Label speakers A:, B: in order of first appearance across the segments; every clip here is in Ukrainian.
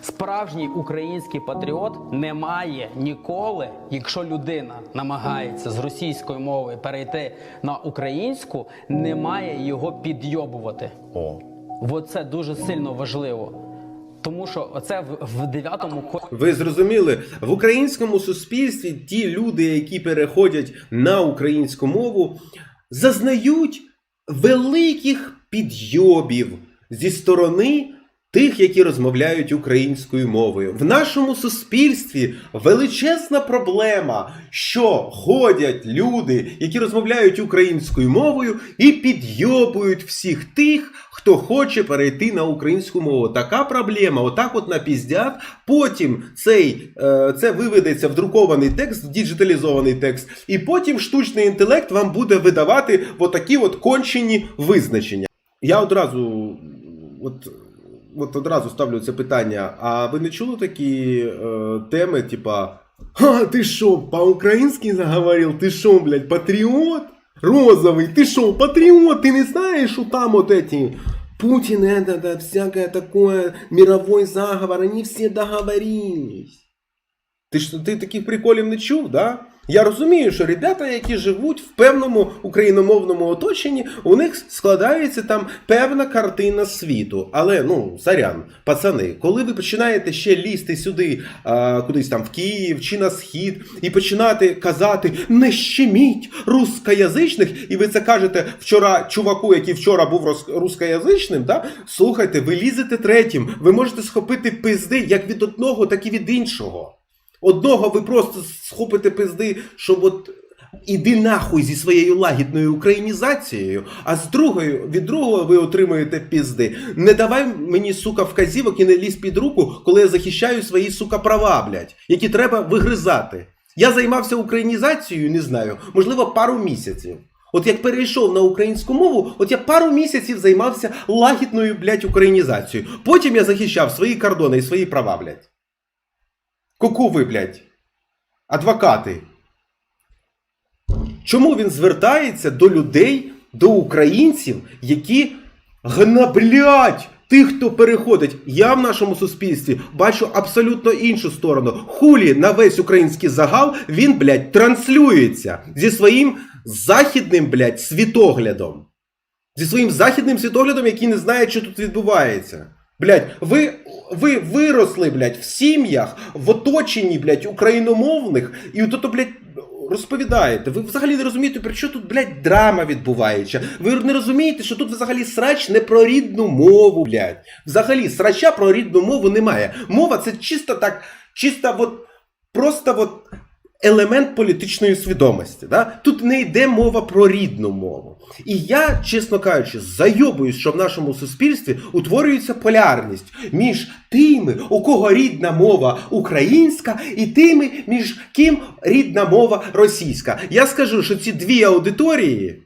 A: Справжній український патріот не має ніколи, якщо людина намагається з російської мови перейти на українську, не має його підйобувати.
B: О.
A: Оце дуже сильно важливо. Тому що оце в, в 9 ко-
B: Ви зрозуміли, в українському суспільстві ті люди, які переходять на українську мову, зазнають великих підйобів зі сторони тих, які розмовляють українською мовою. В нашому суспільстві величезна проблема, що ходять люди, які розмовляють українською мовою, і підйобують всіх тих, хто хоче перейти на українську мову. Така проблема, отак от напіздят. Потім цей, е, це виведеться в друкований текст, в діджиталізований текст, і потім штучний інтелект вам буде видавати отакі от кончені визначення. Я одразу, от, от одразу ставлю це питання. А ви не чули такі е, теми, типа Ха, ти що, по-українськи заговорив? Ти що, блядь, патріот? Розовий, ти що, патриот? Ты не знаешь, что там вот эти Путин, это, да, всякое такое, мировой заговор, они все договорились. Ти ж ти таких приколів не чув, да? Я розумію, що ребята, які живуть в певному україномовному оточенні, у них складається там певна картина світу. Але ну, сорян, пацани, коли ви починаєте ще лізти сюди, а, кудись там в Київ чи на схід, і починати казати не щеміть рускоязичних, і ви це кажете вчора чуваку, який вчора був рус- рускоязичним, да? слухайте, ви лізете третім, ви можете схопити пизди як від одного, так і від іншого. Одного ви просто схопите пизди, щоб от іди нахуй зі своєю лагідною українізацією, а з другою, від другого ви отримуєте пізди. Не давай мені, сука, вказівок і не лізь під руку, коли я захищаю свої, сука, права, блядь, які треба вигризати. Я займався українізацією, не знаю, можливо, пару місяців. От як перейшов на українську мову, от я пару місяців займався лагідною, блядь, українізацією. Потім я захищав свої кордони і свої права, блядь. Ку-ку ви, блядь. Адвокати. Чому він звертається до людей, до українців, які гнаблять тих, хто переходить? Я в нашому суспільстві бачу абсолютно іншу сторону. Хулі на весь український загал він, блядь, транслюється зі своїм західним, блядь, світоглядом. Зі своїм західним світоглядом, який не знає, що тут відбувається. Блядь, ви, ви виросли, блядь, в сім'ях, в оточенні, блядь, україномовних, і от ото, блядь, розповідаєте. Ви взагалі не розумієте, про що тут, блядь, драма відбувається. Ви не розумієте, що тут взагалі срач не про рідну мову, блядь. Взагалі, срача про рідну мову немає. Мова це чисто так, чисто от, просто от елемент політичної свідомості. Да? Тут не йде мова про рідну мову. І я, чесно кажучи, зайобуюсь, що в нашому суспільстві утворюється полярність між тими, у кого рідна мова українська, і тими, між ким рідна мова російська. Я скажу, що ці дві аудиторії,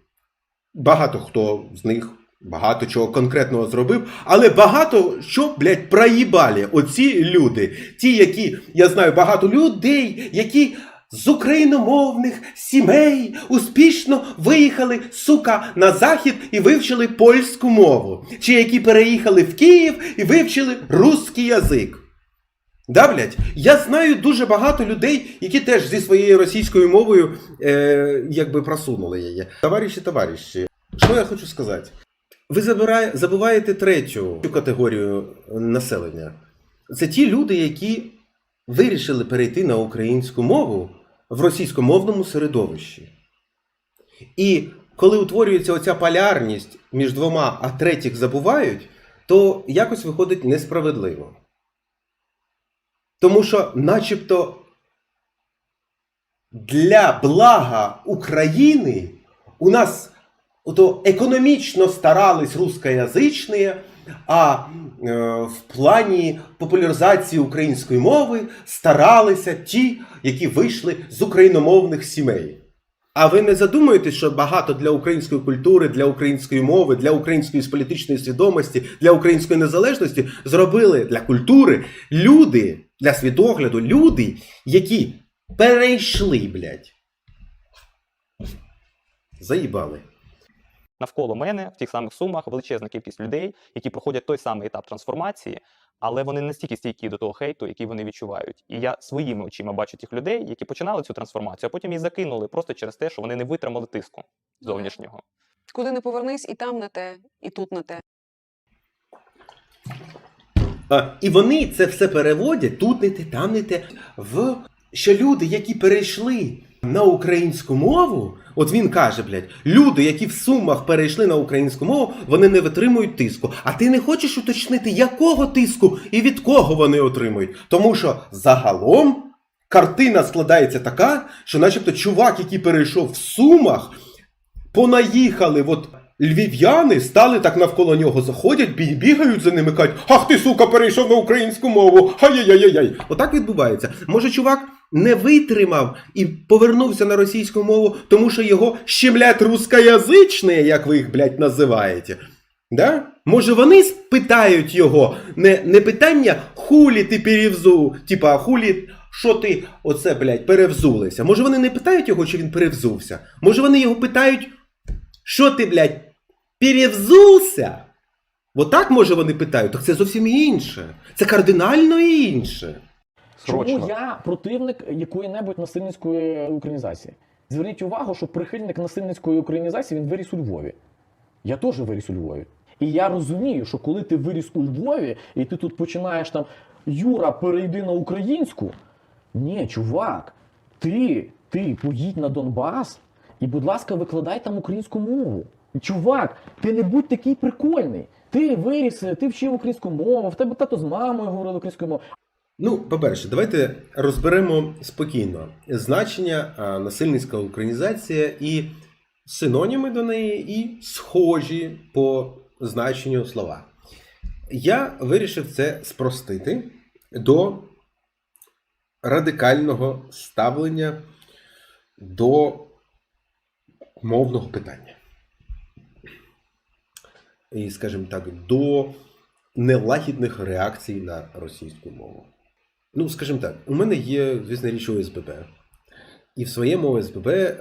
B: багато хто з них. Багато чого конкретного зробив, але багато що, блядь, проїбалі оці люди. Ті, які, я знаю, багато людей, які з україномовних сімей успішно виїхали, сука, на захід і вивчили польську мову. Чи які переїхали в Київ і вивчили русський язик. Да, блядь? Я знаю дуже багато людей, які теж зі своєю російською мовою е, якби просунули її. Товариші, товариші, що я хочу сказати? Ви забирає, забуваєте третю категорію населення. Це ті люди, які вирішили перейти на українську мову в російськомовному середовищі. І коли утворюється оця полярність між двома, а третіх забувають, то якось виходить несправедливо. Тому що, начебто, для блага України у нас ото економічно старались рускоязичні, а е, в плані популяризації української мови старалися ті, які вийшли з україномовних сімей. А ви не задумуєтесь, що багато для української культури, для української мови, для української політичної свідомості, для української незалежності зробили для культури люди, для світогляду, люди, які перейшли, блядь. Заїбали.
C: Навколо мене в тих самих сумах величезна кількість людей, які проходять той самий етап трансформації, але вони не настільки стійкі до того хейту, який вони відчувають. І я своїми очима бачу тих людей, які починали цю трансформацію, а потім її закинули просто через те, що вони не витримали тиску зовнішнього.
D: Куди не повернись, і там не те, і тут не те.
B: А, і вони це все переводять тут не те, там не те. В що люди, які перейшли на українську мову, от він каже, блядь, люди, які в сумах перейшли на українську мову, вони не витримують тиску. А ти не хочеш уточнити, якого тиску і від кого вони отримують? Тому що загалом картина складається така, що, начебто, чувак, який перейшов в сумах, понаїхали, от львів'яни стали так навколо нього, заходять, бі- бігають за ними, кажуть, ах ти, сука, перейшов на українську мову. Ай-яй-яй-яй. Отак відбувається. Може, чувак не витримав і повернувся на російську мову, тому що його щемлять рускоязичні, як ви їх, блядь, називаєте. Да? Може, вони спитають його не, не питання хулі ти перевзу, типа хулі, що ти оце, блядь, перевзулися. Може, вони не питають його, чи він перевзувся. Може, вони його питають, що ти, блядь, перевзувся? Отак, може, вони питають, так це зовсім інше. Це кардинально інше.
C: Срочно.
E: Чому я противник якої-небудь насильницької українізації? Зверніть увагу, що прихильник насильницької українізації він виріс у Львові. Я теж виріс у Львові. І я розумію, що коли ти виріс у Львові, і ти тут починаєш там Юра, перейди на українську. Ні, чувак, ти, ти поїдь на Донбас і, будь ласка, викладай там українську мову. Чувак, ти не будь такий прикольний. Ти виріс, ти вчив українську мову, в тебе тато з мамою говорили українською мовою.
B: Ну, по-перше, давайте розберемо спокійно значення насильницька українізація і синоніми до неї, і схожі по значенню слова. Я вирішив це спростити до радикального ставлення до мовного питання. І, скажімо так, до нелагідних реакцій на російську мову. Ну, скажімо так, у мене є, звісно річ, ОСББ. І в своєму ОСББ е,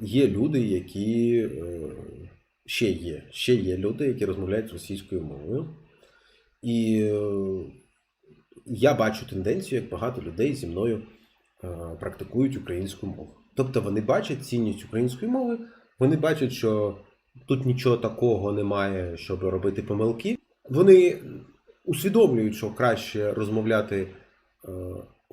B: є люди, які е, ще є. Ще є люди, які розмовляють російською мовою. І е, я бачу тенденцію, як багато людей зі мною практикують українську мову. Тобто вони бачать цінність української мови, вони бачать, що тут нічого такого немає, щоб робити помилки. Вони усвідомлюють, що краще розмовляти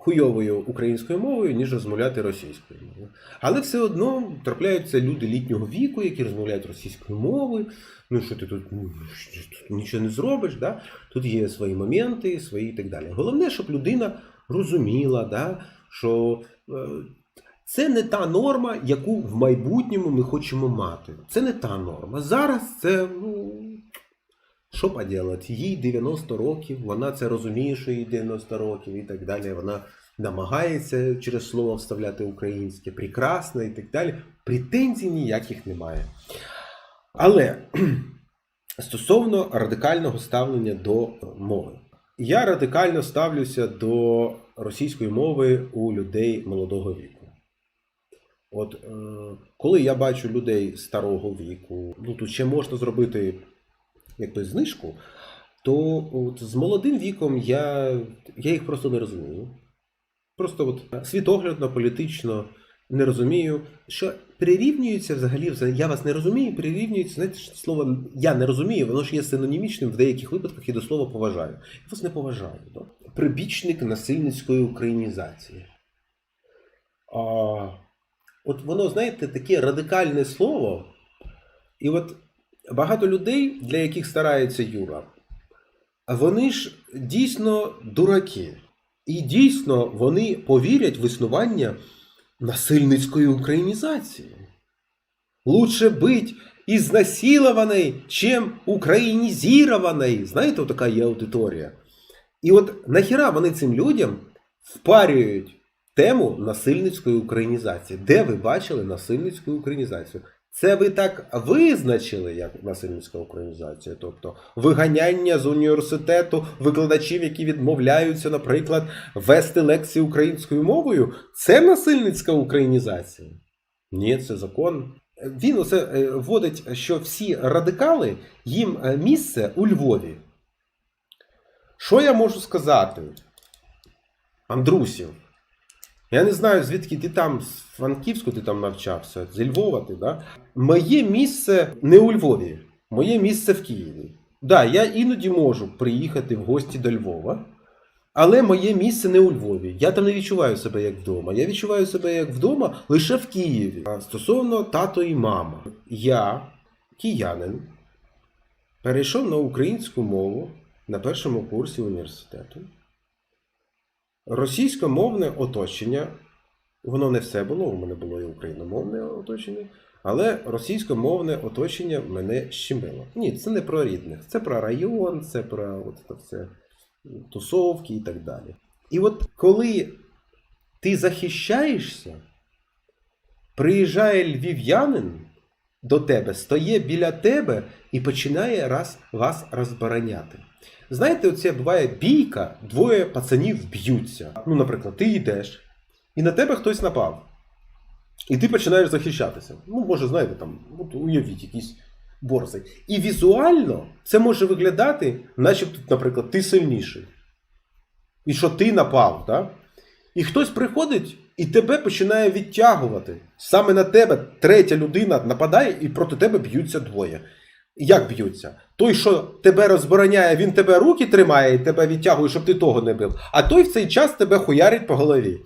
B: хуйовою українською мовою, ніж розмовляти російською мовою. Але все одно трапляються люди літнього віку, які розмовляють російською мовою. Ну що ти тут, ну, нічого не зробиш, да? тут є свої моменти, свої і так далі. Головне, щоб людина розуміла, да? що е, це не та норма, яку в майбутньому ми хочемо мати. Це не та норма. Зараз це. Ну, що поділати? Їй 90 років, вона це розуміє, що їй 90 років і так далі. Вона намагається через слово вставляти українське, прекрасно і так далі. Претензій ніяких немає. Але стосовно радикального ставлення до мови, я радикально ставлюся до російської мови у людей молодого віку. От е, коли я бачу людей старого віку, ну тут ще можна зробити якби знижку, то от з молодим віком я, я їх просто не розумію. Просто от світоглядно, політично не розумію, що прирівнюється взагалі, я вас не розумію, прирівнюється, знаєте, слово я не розумію, воно ж є синонімічним в деяких випадках і до слова поважаю. Я вас не поважаю. Да? Прибічник насильницької українізації. А, от воно, знаєте, таке радикальне слово. І от багато людей, для яких старається Юра, вони ж дійсно дураки. І дійсно вони повірять в існування насильницької українізації. Лучше быть изнасилованной, чем українізірованой. Знаєте, така є аудиторія. І от нахіра вони цим людям впарюють тему насильницької українізації. Де ви бачили насильницьку українізацію? Це ви так визначили як насильницька українізація, тобто виганяння з університету викладачів, які відмовляються, наприклад, вести лекції українською мовою. Це насильницька українізація? Ні, це закон. Він оце е, вводить, що всі радикали їм е, місце у Львові. Що я можу сказати? Андрусів, я не знаю, звідки ти там з Франківську ти там навчався, зі Львова ти, да? Моє місце не у Львові, моє місце в Києві. Да, я іноді можу приїхати в гості до Львова, але моє місце не у Львові. Я там не відчуваю себе як вдома. Я відчуваю себе як вдома лише в Києві. Стосовно тато і мама, я, киянин, перейшов на українську мову на першому курсі університету. Російськомовне оточення, воно не все було, у мене було і україномовне оточення, але російськомовне оточення мене щемило. Ні, це не про рідних, це про район, це про от це все тусовки і так далі. І от коли ти захищаєшся, приїжджає львів'янин до тебе, стоє біля тебе і починає раз вас розбороняти. Знаєте, оце буває бійка, двоє пацанів б'ються. Ну, наприклад, ти йдеш, і на тебе хтось напав. І ти починаєш захищатися. Ну, може, знаєте, там, от уявіть, якийсь борзий. І візуально це може виглядати, начебто, наприклад, ти сильніший. І що ти напав, так? І хтось приходить і тебе починає відтягувати. Саме на тебе третя людина нападає, і проти тебе б'ються двоє. Як б'ються? Той, що тебе розбороняє, він тебе руки тримає і тебе відтягує, щоб ти того не бив. А той в цей час тебе хуярить по голові.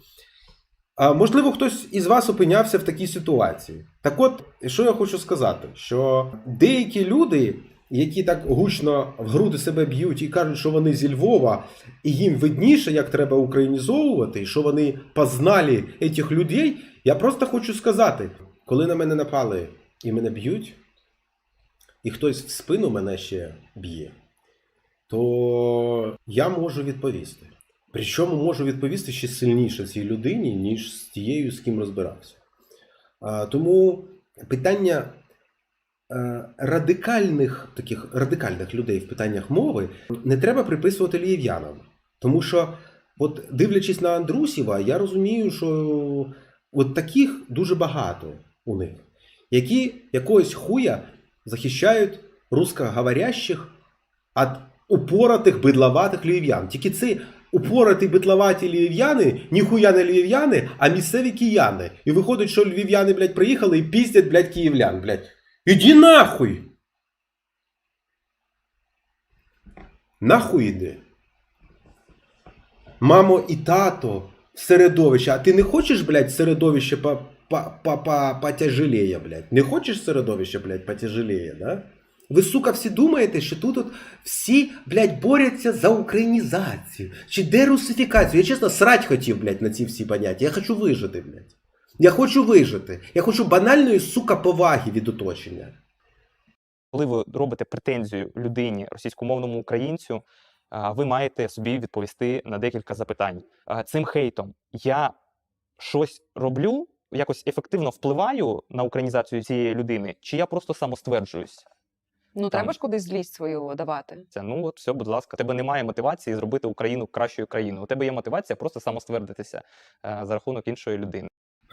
B: А, можливо, хтось із вас опинявся в такій ситуації. Так от, що я хочу сказати, що деякі люди, які так гучно в груди себе б'ють і кажуть, що вони зі Львова, і їм видніше, як треба українізовувати, і що вони познали цих людей, я просто хочу сказати, коли на мене напали і мене б'ють, і хтось в спину мене ще б'є, то я можу відповісти. Причому можу відповісти ще сильніше цій людині, ніж з тією, з ким розбирався. Тому питання е, радикальних таких радикальних людей в питаннях мови не треба приписувати львів'янам. Тому що, от дивлячись на Андрусєва, я розумію, що от таких дуже багато у них, які якогось хуя захищають русскоговорящих від упоротих бидловатих львів'ян. Тільки ці упораті бидловаті львів'яни, ніхуя не львів'яни, а місцеві кияни. І виходить, що львів'яни, блядь, приїхали і піздять, блядь, київлян, блядь. Іди нахуй! Нахуй іди. Мамо і тато середовище. А ти не хочеш, блядь, середовище по, по, по, потяжелее, блядь? Не хочеш середовище, блядь, потяжелее, да? Ви, сука, всі думаєте, що тут от всі, блядь, борються за українізацію чи дерусифікацію. Я чесно срать хотів, блядь, на ці всі поняття. Я хочу вижити, блядь. Я хочу вижити. Я хочу банальної, сука, поваги від оточення.
C: Коли ви робите претензію людині, російськомовному українцю, ви маєте собі відповісти на декілька запитань. Цим хейтом я щось роблю, якось ефективно впливаю на українізацію цієї людини, чи я просто самостверджуюсь?
D: Ну, треба ж кудись злість свою давати.
C: Це ну от все, будь ласка. У тебе немає мотивації зробити Україну кращою країною. У тебе є мотивація просто самоствердитися е, за рахунок іншої людини.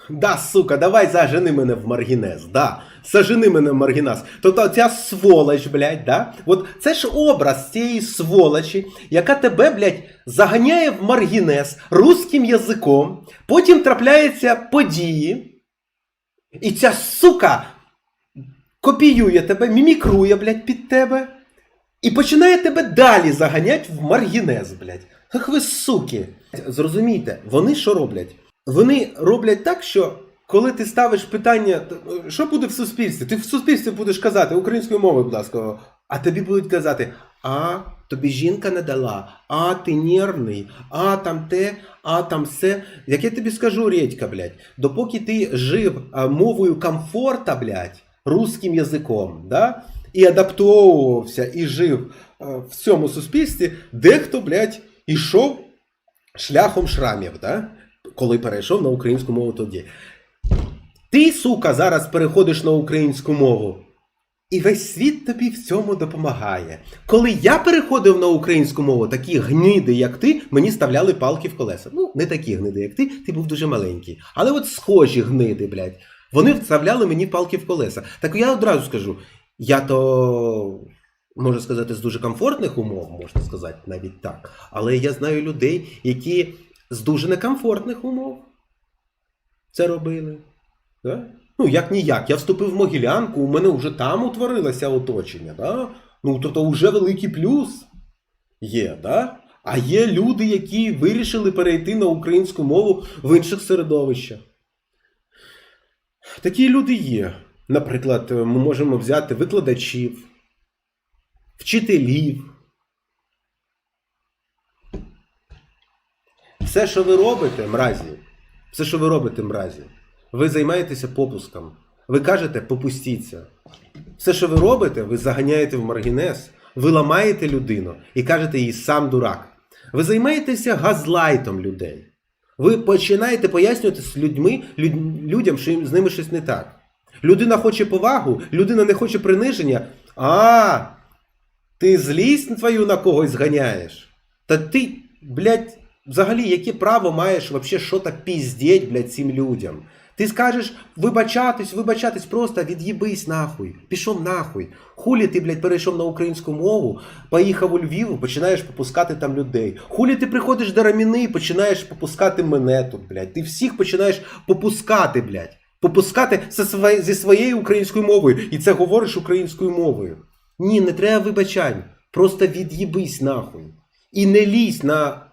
B: Да, сука, давай зажени мене в маргінез, да. Зажени мене в маргінез. Тобто ця сволоч, блядь, да? От це ж образ цієї сволочі, яка тебе, блядь, заганяє в маргінез русським язиком, потім трапляються події, і ця сука копіює тебе, мімікрує, блядь, під тебе, і починає тебе далі заганять в маргінез, блядь. Ах ви суки. Зрозумійте, вони що роблять? Вони роблять так, що коли ти ставиш питання, що буде в суспільстві? Ти в суспільстві будеш казати українською мовою, будь ласка, а тобі будуть казати, а тобі жінка не дала, а ти нервний, а там те, а там все. Як я тобі скажу, Редька, блядь, допоки ти жив мовою комфорта, блядь, русським язиком, да? і адаптовувався, і жив в цьому суспільстві, дехто, блядь, ішов шляхом шрамів, да? Коли перейшов на українську мову тоді. Ти, сука, зараз переходиш на українську мову. І весь світ тобі в цьому допомагає. Коли я переходив на українську мову, такі гниди, як ти, мені ставляли палки в колеса. Ну, не такі гниди, як ти, ти був дуже маленький. Але от схожі гниди, блядь, вони вставляли мені палки в колеса. Так я одразу скажу: я то можна сказати, з дуже комфортних умов, можна сказати, навіть так. Але я знаю людей, які з дуже некомфортних умов це робили. Да? Ну, як ніяк. Я вступив в Могилянку, у мене вже там утворилося оточення. Да? Ну, тобто, вже великий плюс є, да? А є люди, які вирішили перейти на українську мову в інших середовищах. Такі люди є. Наприклад, ми можемо взяти викладачів, вчителів. Все, що ви робите, мразі, все, що ви робите, мразі, ви займаєтеся попуском. Ви кажете, попустіться. Все, що ви робите, ви заганяєте в маргінез, ви ламаєте людину і кажете їй сам дурак. Ви займаєтеся газлайтом людей. Ви починаєте пояснювати з людьми, люд- людям, що їм- з ними щось не так. Людина хоче повагу, людина не хоче приниження. А, ти злість твою на когось зганяєш. Та ти, блядь, взагалі, яке право маєш вообще що-то піздеть, блядь, цим людям? Ти скажеш вибачатись, вибачатись, просто від'їбись нахуй. Пішов нахуй. Хулі ти, блядь, перейшов на українську мову, поїхав у Львів, починаєш попускати там людей. Хулі ти приходиш до Раміни і починаєш попускати мене тут, блядь. Ти всіх починаєш попускати, блядь. Попускати зі своє- зі своєю українською мовою. І це говориш українською мовою. Ні, не треба вибачань. Просто від'їбись нахуй. І не лізь на.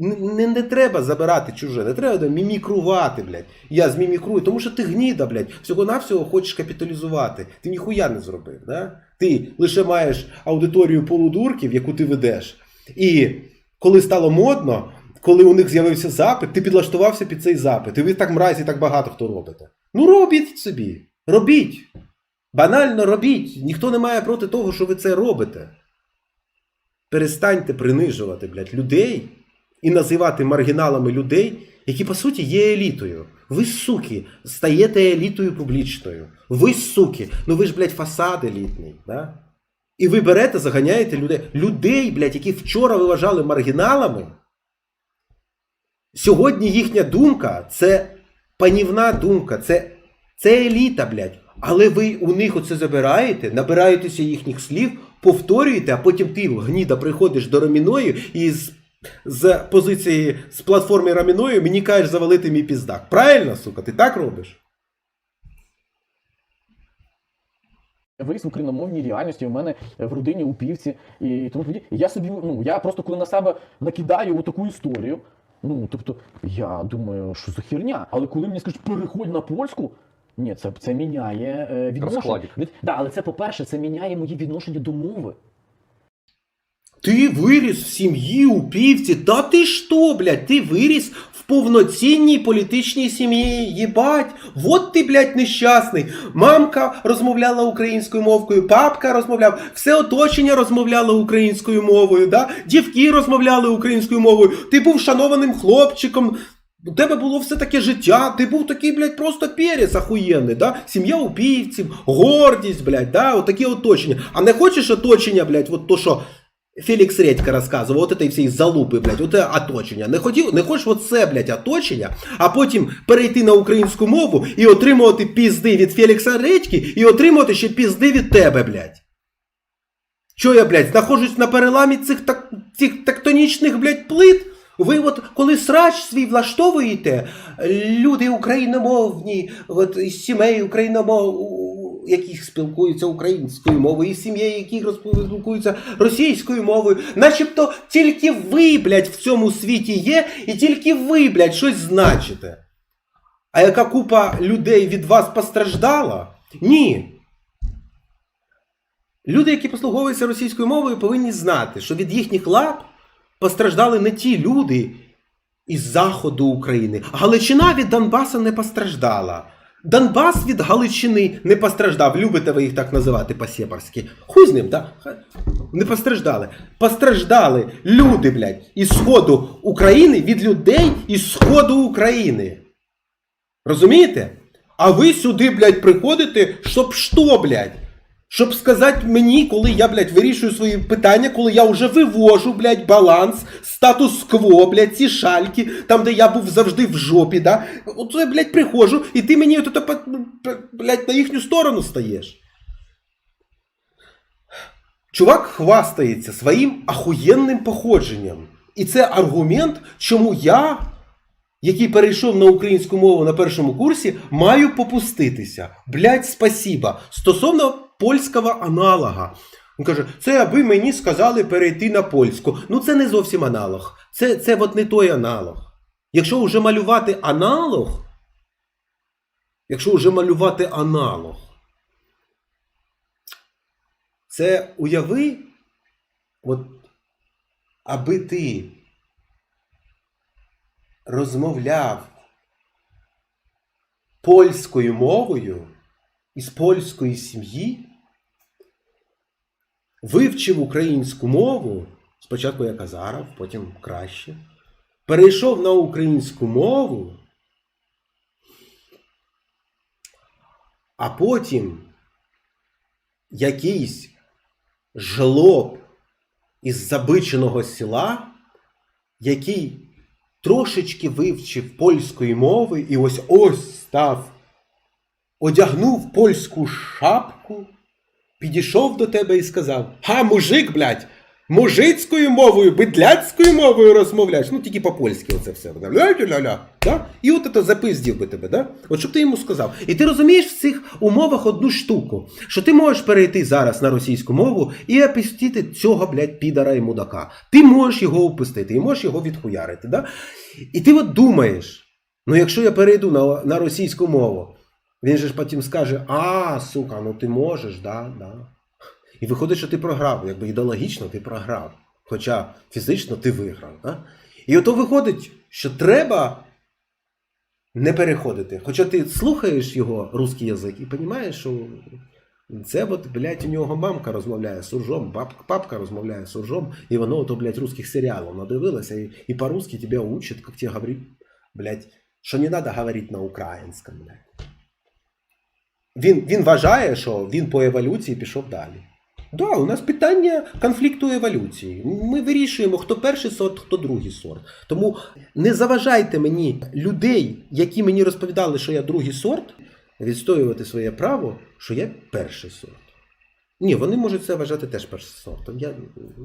B: Не, не, треба забирати чуже, не треба да, мімікрувати, блядь. Я змімікрую, тому що ти гніда, блядь, всього-навсього хочеш капіталізувати. Ти ніхуя не зробив. Да? Ти лише маєш аудиторію полудурків, яку ти ведеш. І коли стало модно, коли у них з'явився запит, ти підлаштувався під цей запит. І ви так мразі так багато хто робите. Ну робіть собі. Робіть. Банально робіть. Ніхто не має проти того, що ви це робите. Перестаньте принижувати, блядь, людей і називати маргіналами людей, які по суті є елітою. Ви, суки, стаєте елітою публічною. Ви, суки, ну ви ж, блядь, фасад елітний. Да? І ви берете, заганяєте людей. Людей, блядь, які вчора ви вважали маргіналами. Сьогодні їхня думка це панівна думка, це, це еліта, блядь. Але ви у них оце забираєте, набираєтеся їхніх слів, повторюєте, а потім ти, гніда, приходиш до Раміною і з, з позиції з платформи Раміною мені кажеш завалити мій піздак. Правильно, сука, ти так робиш?
E: Я виріс в україномовній реальності, у мене в родині упівці і тому подібне. Я собі, ну я просто коли на себе накидаю таку історію. Ну тобто, я думаю, що за херня. Але коли мені скажуть, переходь на польську, ні, це, це міняє е, відношення. Від- Да, але це, по-перше, це міняє моє відношення до мови.
B: Ти виріс в сім'ї у півці. Та ти що, блядь, ти виріс в повноцінній політичній сім'ї. Єбать, вот ти, блядь, нещасний. Мамка розмовляла українською мовкою, папка розмовляв, все оточення розмовляло українською мовою, да? дівки розмовляли українською мовою. Ти був шанованим хлопчиком. У тебе було все таке життя, ти був такий, блядь, просто перець ахуєнний, да? Сім'я упівців, гордість, блядь, да? Отакі оточення. А не хочеш оточення, блядь, от то, що Фелікс Редька розказував, от этой всієї залупи, блядь, от оточення. Не хотів, не хочеш оце, блядь, оточення, а потім перейти на українську мову і отримувати пізди від Фелікса Редьки і отримувати ще пізди від тебе, блядь. Що я, блядь, знаходжусь на переламі цих, так, цих тектонічних, блядь, плит? Ви от коли срач свій влаштовуєте, люди україномовні, от із сімей україномов, яких спілкуються українською мовою, сім'ї, яких розп- спілкуються російською мовою, начебто тільки ви, блядь, в цьому світі є, і тільки ви, блядь, щось значите. А яка купа людей від вас постраждала? Ні. Люди, які послуговуються російською мовою, повинні знати, що від їхніх лап постраждали не ті люди із заходу України. Галичина від Донбаса не постраждала. Донбас від Галичини не постраждав. Любите ви їх так називати по-сєпарськи. Хуй з ним, так? Не постраждали. Постраждали люди, блядь, із сходу України від людей із сходу України. Розумієте? А ви сюди, блядь, приходите, щоб що, блядь? Щоб сказати мені, коли я, блядь, вирішую свої питання, коли я вже вивожу, блядь, баланс, статус-кво, блядь, ці шальки, там, де я був завжди в жопі, да? От я, блядь, приходжу, і ти мені от, блядь, на їхню сторону стаєш. Чувак хвастається своїм ахуєнним походженням. І це аргумент, чому я, який перейшов на українську мову на першому курсі, маю попуститися. Блять, спасіба. Стосовно польського аналога. Він каже, це аби мені сказали перейти на польську. Ну це не зовсім аналог. Це, це от не той аналог. Якщо вже малювати аналог, якщо вже малювати аналог, це уяви, от, аби ти розмовляв польською мовою із польської сім'ї, вивчив українську мову, спочатку як Азаров, потім краще, перейшов на українську мову, а потім якийсь жлоб із забиченого села, який трошечки вивчив польської мови і ось ось став, одягнув польську шапку, підійшов до тебе і сказав: Ха, мужик, блядь, мужицькою мовою, бидляцькою мовою розмовляєш. Ну, тільки по-польськи оце все. Ля-ля-ля-ля. Да? І от це запиздів би тебе, да? От щоб ти йому сказав. І ти розумієш в цих умовах одну штуку, що ти можеш перейти зараз на російську мову і опустити цього, блядь, підара і мудака. Ти можеш його опустити і можеш його відхуярити. Да? І ти от думаєш, ну якщо я перейду на, на російську мову, він же ж потім скаже: А, сука, ну ти можеш, да, да. І виходить, що ти програв, якби ідеологічно ти програв. Хоча фізично ти виграв. Да? І ото виходить, що треба не переходити. Хоча ти слухаєш його русський язик і розумієш, що це от, блядь, у нього мамка розмовляє з суржом, папка розмовляє з суржом, і воно ото, блядь, русських серіалів надивилося, і, і по-русски тебе учат, як тебе говорить, блядь, що не треба говорити на українському, блядь. Він, він вважає, що він по еволюції пішов далі. Да, у нас питання конфлікту еволюції. Ми вирішуємо, хто перший сорт, хто другий сорт. Тому не заважайте мені людей, які мені розповідали, що я другий сорт, відстоювати своє право, що я перший сорт. Ні, вони можуть це вважати теж першим сортом. Я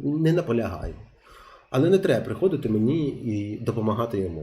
B: не наполягаю. Але не треба приходити мені і допомагати йому.